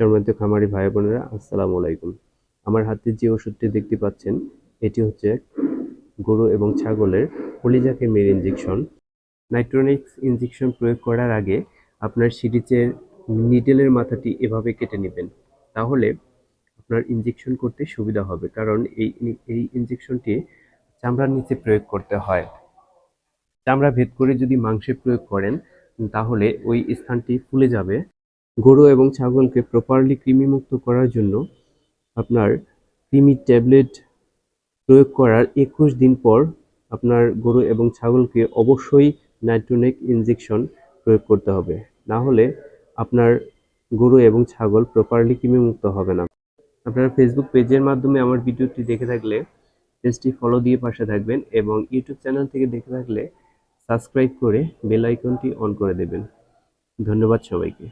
সম্মানিত খামারি ভাই বোনেরা, আসসালামু আলাইকুম। আমার হাতে যে ওষুধটি দেখতে পাচ্ছেন, এটি হচ্ছে গরু এবং ছাগলের মের ইঞ্জেকশন নাইট্রোনিক্স ইঞ্জেকশন প্রয়োগ করার আগে আপনার সিরিজের নিডেলের মাথাটি এভাবে কেটে নেবেন। তাহলে আপনার ইঞ্জেকশন করতে সুবিধা হবে, কারণ এই এই ইঞ্জেকশনটি চামড়ার নিচে প্রয়োগ করতে হয়। চামড়া ভেদ করে যদি মাংসে প্রয়োগ করেন, তাহলে ওই স্থানটি ফুলে যাবে। গরু এবং ছাগলকে প্রপারলি কৃমিমুক্ত করার জন্য আপনার কৃমি ট্যাবলেট প্রয়োগ করার একুশ দিন পর আপনার গরু এবং ছাগলকে অবশ্যই নাইট্রোনেক ইনজেকশন প্রয়োগ করতে হবে। না হলে আপনার গরু এবং ছাগল প্রপারলি কৃমিমুক্ত হবে না। আপনারা ফেসবুক পেজের মাধ্যমে আমার ভিডিওটি দেখে থাকলে পেজটি ফলো দিয়ে পাশে থাকবেন এবং ইউটিউব চ্যানেল থেকে দেখে থাকলে সাবস্ক্রাইব করে বেল আইকনটি অন করে দেবেন। ধন্যবাদ সবাইকে।